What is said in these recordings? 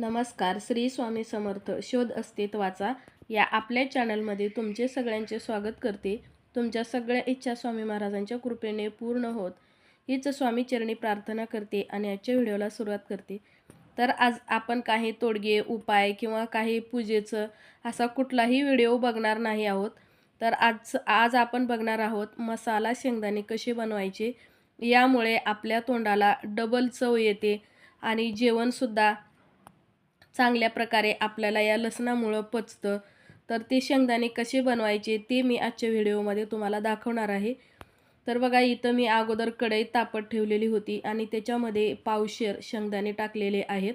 नमस्कार श्री स्वामी समर्थ शोध अस्तित्वाचा या आपल्या चॅनलमध्ये तुमचे सगळ्यांचे स्वागत करते. तुमच्या सगळ्या इच्छा स्वामी महाराजांच्या कृपेने पूर्ण होत. हीच स्वामी चरणी प्रार्थना करते आणि आजच्या व्हिडिओला सुरुवात करते. तर आज आपण काही तोडगे उपाय किंवा काही पूजेचं असा कुठलाही व्हिडिओ बघणार नाही आहोत. तर आज आज आपण बघणार आहोत मसाला शेंगदाणे कसे बनवायचे? यामुळे आपल्या तोंडाला डबल चव येते आणि जेवणसुद्धा चांगल्या प्रकारे आपल्याला या लसणामुळं पचतं. तर ते शेंगदाणे कसे बनवायचे ते मी आजच्या व्हिडिओमध्ये तुम्हाला दाखवणार आहे. तर बघा इथं मी अगोदर कढई तापत ठेवलेली होती आणि त्याच्यामध्ये पावशेर शेंगदाणे टाकलेले आहेत.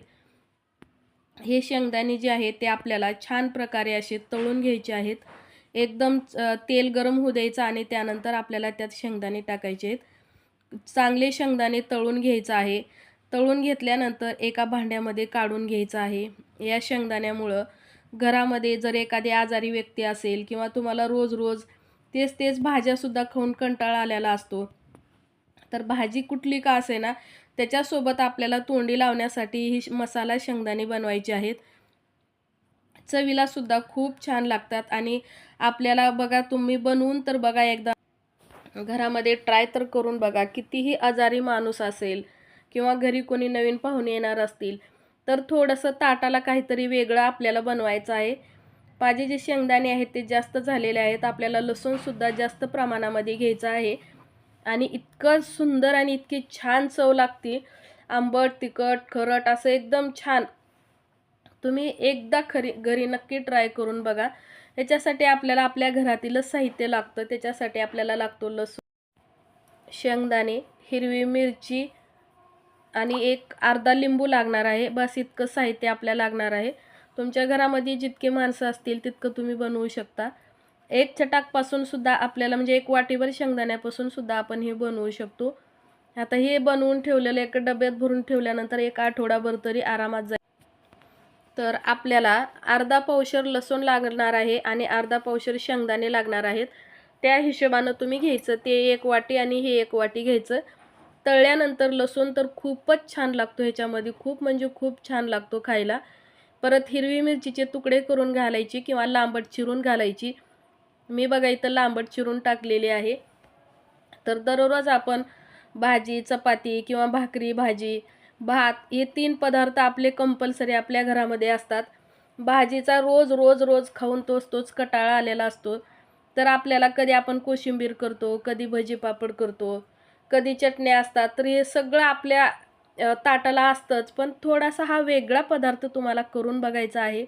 हे शेंगदाणे जे आहे ते आपल्याला छान प्रकारे असे तळून घ्यायचे आहेत. एकदम तेल गरम होऊ द्यायचं आणि त्यानंतर आपल्याला त्यात शेंगदाणे टाकायचे आहेत. चांगले शेंगदाणे तळून घ्यायचं आहे. तळून घेतल्यानंतर एका भांड्यामध्ये काढून घ्यायचं आहे. या शेंगदाण्यामुळं घरामध्ये जर एखादी आजारी व्यक्ती असेल किंवा तुम्हाला रोज रोज तेच तेच भाज्यासुद्धा खाऊन कंटाळा आलेला असतो तर भाजी कुठली का असे ना त्याच्यासोबत आपल्याला तोंडी लावण्यासाठी ही मसाला शेंगदाणे बनवायचे आहेत. चवीला सुद्धा खूप छान लागतात आणि आपल्याला बघा तुम्ही बनवून तर बघा एकदा. घरामध्ये ट्राय तर करून बघा कितीही आजारी माणूस असेल किंवा घरी कोणी नवीन पाहुणे येणार असतील तर थोडंसं ताटाला काहीतरी वेगळं आपल्याला बनवायचं आहे. माझे जे शेंगदाणे आहेत ते जास्त झालेले आहेत. आपल्याला लसूणसुद्धा जास्त प्रमाणामध्ये घ्यायचं आहे. आणि इतकं सुंदर आणि इतकी छान चव लागते. आंबट तिखट खरट असं एकदम छान. तुम्ही एकदा खरी घरी नक्की ट्राय करून बघा. याच्यासाठी आपल्याला आपल्या घरातीलच साहित्य लागतं. त्याच्यासाठी आपल्याला लागतो लसूण शेंगदाणे हिरवी मिरची आणि एक अर्धा लिंबू लागणार आहे. बस इतकं साहित्य आपल्याला लागणार आहे. तुमच्या घरामध्ये जितके माणसं असतील तितकं तुम्ही बनवू शकता. एक चटाकपासून सुद्धा आपल्याला म्हणजे एक वाटीभर शेंगदाण्यापासून सुद्धा आपण हे बनवू शकतो. आता हे बनवून ठेवलेलं एक डब्यात भरून ठेवल्यानंतर एक आठवडाभर तरी आरामात जाईल. तर आपल्याला अर्धा पावशर लसूण लागणार आहे आणि अर्धा पावशर शेंगदाणे लागणार आहेत. त्या हिशोबानं तुम्ही घ्यायचं. ते एक वाटी आणि हे एक वाटी घ्यायचं. तळल्यानंतर लसूण तर खूपच छान लागतो ह्याच्यामध्ये. खूप म्हणजे खूप छान लागतो खायला. परत हिरवी मिरचीचे तुकडे करून घालायची किंवा लांबट चिरून घालायची. मी बघा इथं लांबट चिरून टाकलेली आहे. तर दररोज आपण भाजी चपाती किंवा भाकरी भाजी भात हे तीन पदार्थ आपले कंपल्सरी आपल्या घरामध्ये असतात. भाजीचा रोज रोज रोज खाऊन तोच तोच कटाळा आलेला असतो. तर आपल्याला कधी आपण कोशिंबीर करतो कधी भजी पापड करतो कधी चटण्या असतात तर हे सगळं आपल्या ताटाला असतंच. पण थोडासा हा वेगळा पदार्थ तुम्हाला करून बघायचा आहे.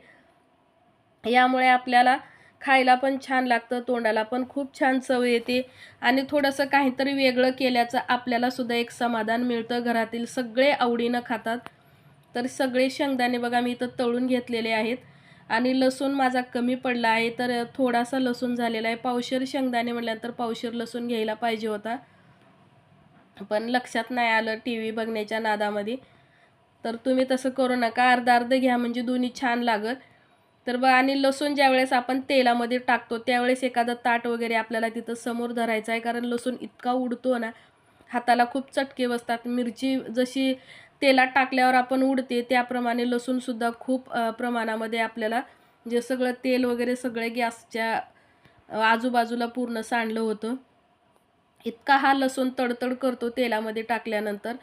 यामुळे आपल्याला खायला पण छान लागतं तोंडाला पण खूप छान चव येते आणि थोडंसं काहीतरी वेगळं केल्याचं आपल्याला सुद्धा एक समाधान मिळतं. घरातील सगळे आवडीनं खातात. तर सगळे शेंगदाणे बघा मी इथं तळून घेतलेले आहेत आणि लसूण माझा कमी पडला आहे. तर थोडासा लसूण झालेला आहे. पावशेर शेंगदाणे म्हटल्यानंतर पावशेर लसूण घ्यायला पाहिजे होता. पण लक्षात नाही आलं टी व्ही बघण्याच्या नादामध्ये. तर तुम्ही तसं करू नका. अर्धा अर्ध घ्या म्हणजे दोन्ही छान लागत तर बघा आणि लसूण ज्यावेळेस आपण तेलामध्ये टाकतो त्यावेळेस एखादं ताट वगैरे आपल्याला तिथं समोर धरायचं आहे. कारण लसूण इतका उडतो ना हाताला खूप चटके बसतात. मिरची जशी तेलात टाकल्यावर आपण उडते त्याप्रमाणे लसूणसुद्धा खूप प्रमाणामध्ये आपल्याला जे सगळं तेल वगैरे सगळे गॅसच्या आजूबाजूला पूर्ण सांडलं होतं. इतका हा लसूण तडतड करतो तेलामध्ये टाकल्यानंतर.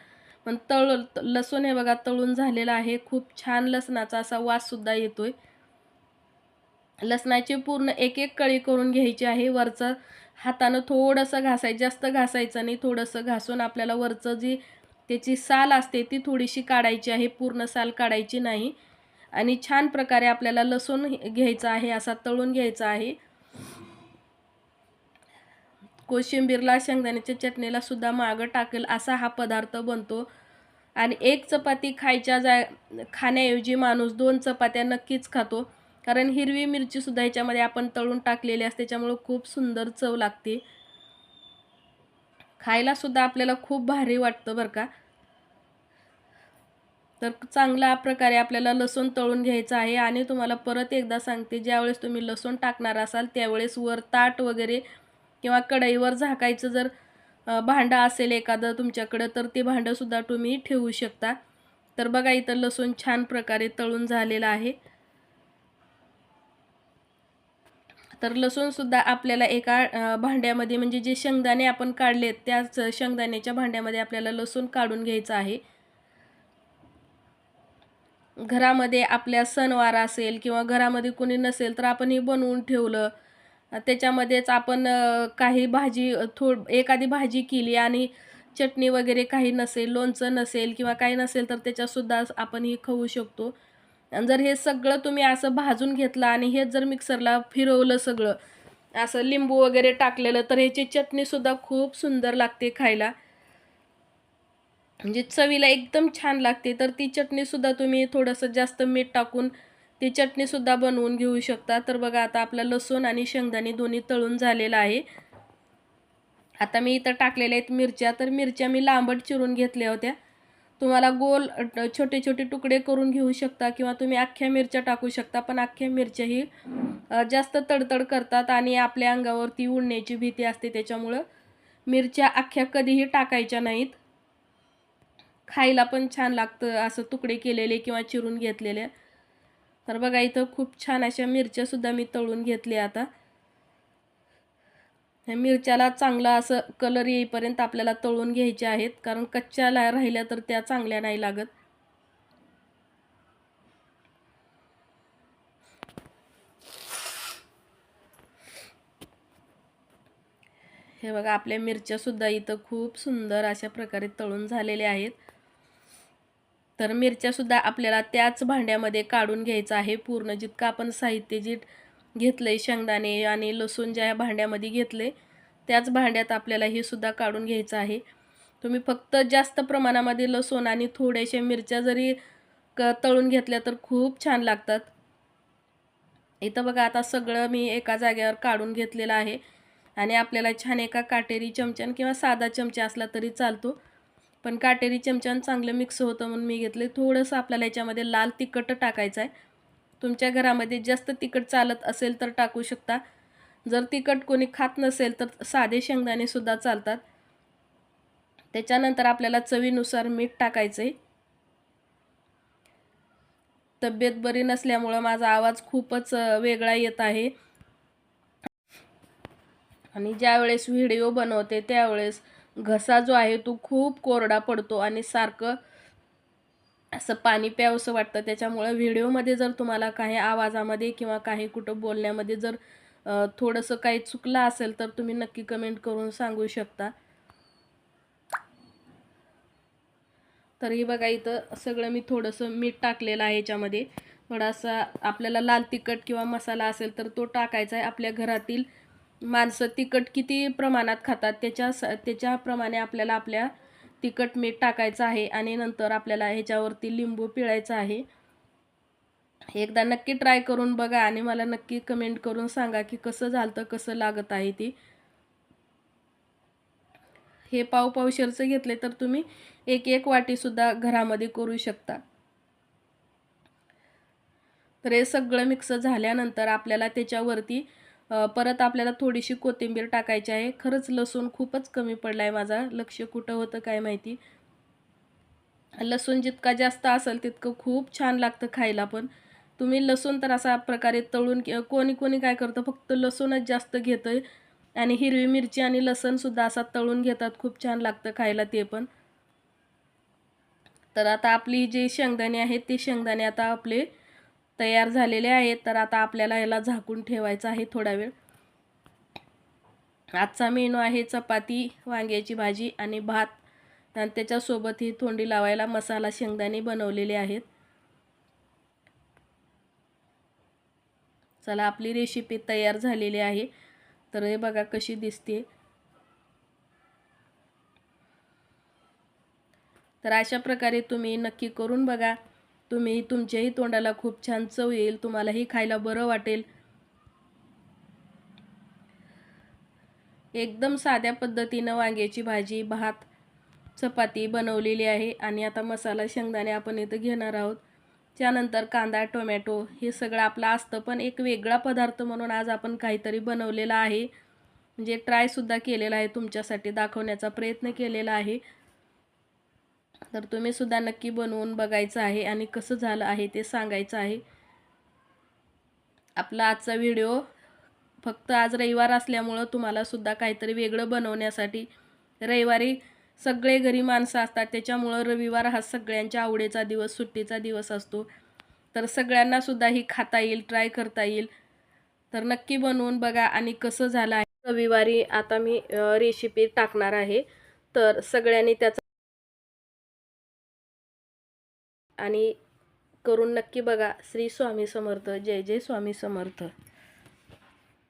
पण तळ लसूण हे बघा तळून झालेला आहे. खूप छान लसणाचा असा वाससुद्धा येतो आहे लसणाची पूर्ण एक एक कळी करून घ्यायची आहे. वरचं हातानं थोडंसं घासायचं जास्त घासायचं नाही. थोडंसं घासून आपल्याला वरचं जी त्याची साल असते ती थोडीशी काढायची आहे. पूर्ण साल काढायची नाही. आणि छान प्रकारे आपल्याला लसूण घ्यायचा आहे असा तळून घ्यायचा आहे. कोशिंबीरला शेंगदाण्याच्या चटणीला सुद्धा मागं टाकेल असा हा पदार्थ बनतो. आणि एक चपाती खायच्या जा खाण्याऐवजी माणूस दोन चपात्या नक्कीच खातो. कारण हिरवी मिरचीसुद्धा ह्याच्यामध्ये आपण तळून टाकलेली असते त्याच्यामुळं खूप सुंदर चव लागते. खायलासुद्धा आपल्याला खूप भारी वाटतं बरं का. तर चांगल्या प्रकारे आपल्याला लसूण तळून घ्यायचं आहे. आणि तुम्हाला परत एकदा सांगते ज्यावेळेस तुम्ही लसूण टाकणार असाल त्यावेळेस वर ताट वगैरे किंवा कढईवर झाकायचं जर भांडं असेल एखादं तुमच्याकडं तर ते भांडंसुद्धा तुम्ही ठेवू शकता. तर बघा इथं लसूण छान प्रकारे तळून झालेला आहे. तर लसूणसुद्धा आपल्याला एका भांड्यामध्ये म्हणजे जे शेंगदाणे आपण काढलेत त्याच शेंगदाण्याच्या भांड्यामध्ये आपल्याला लसूण काढून घ्यायचं आहे. घरामध्ये आपल्या सणवार असेल किंवा घरामध्ये कोणी नसेल तर आपण हे बनवून ठेवलं. त्याच्यामध्येच आपण काही भाजी थोड एखादी भाजी केली आणि चटणी वगैरे काही नसेल लोणचं नसेल किंवा काही नसेल तर त्याच्यातसुद्धा आपण हे खाऊ शकतो. आणि जर हे सगळं तुम्ही असं भाजून घेतलं आणि हे जर मिक्सरला फिरवलं सगळं असं लिंबू वगैरे टाकलेलं तर ह्याची चटणीसुद्धा खूप सुंदर लागते खायला. म्हणजे चवीला एकदम छान लागते तर ती चटणीसुद्धा तुम्ही थोडंसं जास्त मीठ टाकून ती चटणीसुद्धा बनवून घेऊ शकता. तर बघा आता आपलं लसूण आणि शेंगदाणे दोन्ही तळून झालेलं आहे. आता मी इथं टाकलेल्या आहेत मिरच्या. तर मिरच्या मी लांबट चिरून घेतल्या होत्या. तुम्हाला गोल छोटे छोटे तुकडे करून घेऊ शकता किंवा तुम्ही अख्ख्या मिरच्या टाकू शकता. पण अख्ख्या मिरच्या ही जास्त तडतड करतात आणि आपल्या अंगावरती उडण्याची भीती असते. त्याच्यामुळं मिरच्या अख्ख्या कधीही टाकायच्या नाहीत. खायला पण छान लागतं असं तुकडे केलेले किंवा चिरून घेतलेले. तर बघा इथं खूप छान अशा मिरच्यासुद्धा मी तळून घेतले आता. ह्या मिरच्याला चांगला असं कलर येईपर्यंत आपल्याला तळून घ्यायच्या आहेत कारण कच्च्याला राहिल्या तर त्या चांगल्या नाही लागत. हे बघा आपल्या मिरच्यासुद्धा इथं खूप सुंदर अशा प्रकारे तळून झालेल्या आहेत. तर मिरच्यासुद्धा आपल्याला त्याच भांड्यामध्ये काढून घ्यायचं आहे. पूर्ण जितकं आपण साहित्य जे घेतलंय शेंगदाणे आणि लसूण ज्या भांड्यामध्ये घेतले त्याच भांड्यात आपल्याला हे सुद्धा काढून घ्यायचं आहे. तुम्ही फक्त जास्त प्रमाणामध्ये लसूण आणि थोड्याशा मिरच्या जरी क तळून घेतल्या तर खूप छान लागतात. इथं बघा आता सगळं मी एका जागेवर काढून घेतलेलं आहे. आणि आपल्याला छान एका काटेरी चमच्यान किंवा साधा चमचा असला तरी चालतो. पण काटेरी चमच्यानं चांगलं मिक्स होतं म्हणून मी घेतले थोडंसं आपल्याला याच्यामध्ये लाल तिखट टाकायचं आहे. तुमच्या घरामध्ये जास्त तिखट चालत असेल तर टाकू शकता. जर तिखट कोणी खात नसेल तर साधे शेंगदाणेसुद्धा चालतात. त्याच्यानंतर आपल्याला चवीनुसार मीठ टाकायचं आहे तब्येत बरी नसल्यामुळं माझा आवाज खूपच वेगळा येत आहे. आणि ज्यावेळेस व्हिडिओ बनवते त्यावेळेस घसा जो आहे तो खूप कोरडा पडतो आणि सारखं असं पाणी प्यावंसं वाटतं. त्याच्यामुळं व्हिडिओमध्ये जर तुम्हाला काही आवाजामध्ये किंवा काही कुठं बोलण्यामध्ये जर थोडंसं काही चुकलं असेल तर तुम्ही नक्की कमेंट करून सांगू शकता. तर ही बघा इथं सगळं मी थोडंसं मीठ टाकलेलं आहे याच्यामध्ये. थोडासा आपल्याला लाल तिखट किंवा मसाला असेल तर तो टाकायचा आहे. आपल्या घरातील माणसं तिखट किती प्रमाणात खातात त्याच्या स त्याच्याप्रमाणे आपल्याला आपल्या तिखट मीठ टाकायचं आहे आणि नंतर आपल्याला ह्याच्यावरती लिंबू पिळायचं आहे. एकदा नक्की ट्राय करून बघा आणि मला नक्की कमेंट करून सांगा की कसं झालं कसं लागत आहे ती. हे पाव पावशेरचं घेतले तर तुम्ही एक एक वाटीसुद्धा घरामध्ये करू शकता. तर हे सगळं मिक्स झाल्यानंतर आपल्याला त्याच्यावरती परत आपल्याला थोडीशी कोथिंबीर टाकायची आहे. खरंच लसूण खूपच कमी पडला आहे माझा. लक्ष कुठं होतं काय माहिती? लसूण जितका जास्त असेल तितकं खूप छान लागतं खायला पण. तुम्ही लसूण तर असा प्रकारे तळून कोणी कोणी काय करतं फक्त लसूणच जास्त घेतं आणि हिरवी मिरची आणि लसणसुद्धा असा तळून घेतात. खूप छान लागतं खायला ते पण. तर आता आपली जे शेंगदाणे आहेत ते शेंगदाणे आता आपले तयार झालेले आहेत. तर आता आपल्याला याला झाकून ठेवायचं आहे थोडा वेळ. आजचा मेनू आहे चपाती वांग्याची भाजी आणि भात. आणि त्याच्यासोबत ही थोंडी लावायला मसाला शेंगदाणे बनवलेले आहेत. चला आपली रेसिपी तयार झालेली आहे. तर हे बघा कशी दिसते. तर अशा प्रकारे तुम्ही नक्की करून बघा. तुम्ही तुमच्याही तोंडाला खूप छान चव येईल तुम्हालाही खायला बरं वाटेल. एकदम साध्या पद्धतीनं वांग्याची भाजी भात चपाती बनवलेली आहे आणि आता मसाला शेंगदाणे आपण इथं घेणार आहोत. त्यानंतर कांदा टोमॅटो हे सगळं आपलं असतं पण एक वेगळा पदार्थ म्हणून आज आपण काहीतरी बनवलेला आहे. म्हणजे ट्रायसुद्धा केलेला आहे तुमच्यासाठी दाखवण्याचा प्रयत्न केलेला आहे. तर तुम्ही सुद्धा नक्की बनवून बघायचं आहे आणि कसं झालं आहे ते सांगायचं आहे. आपला आजचा व्हिडिओ फक्त आज रविवार असल्यामुळं तुम्हाला सुद्धा काहीतरी वेगळं बनवण्यासाठी रविवारी सगळे घरी माणसं असतात त्याच्यामुळं रविवार हा सगळ्यांच्या आवडीचा दिवस सुट्टीचा दिवस असतो. तर सगळ्यांना सुद्धा ही खाता येईल ट्राय करता येईल. तर नक्की बनवून बघा आणि कसं झालं आहे. रविवारी आता मी रेसिपी टाकणार आहे. तर सगळ्यांनी त्याचा आणि करून नक्की बघा. श्री स्वामी समर्थ. जय जय स्वामी समर्थ.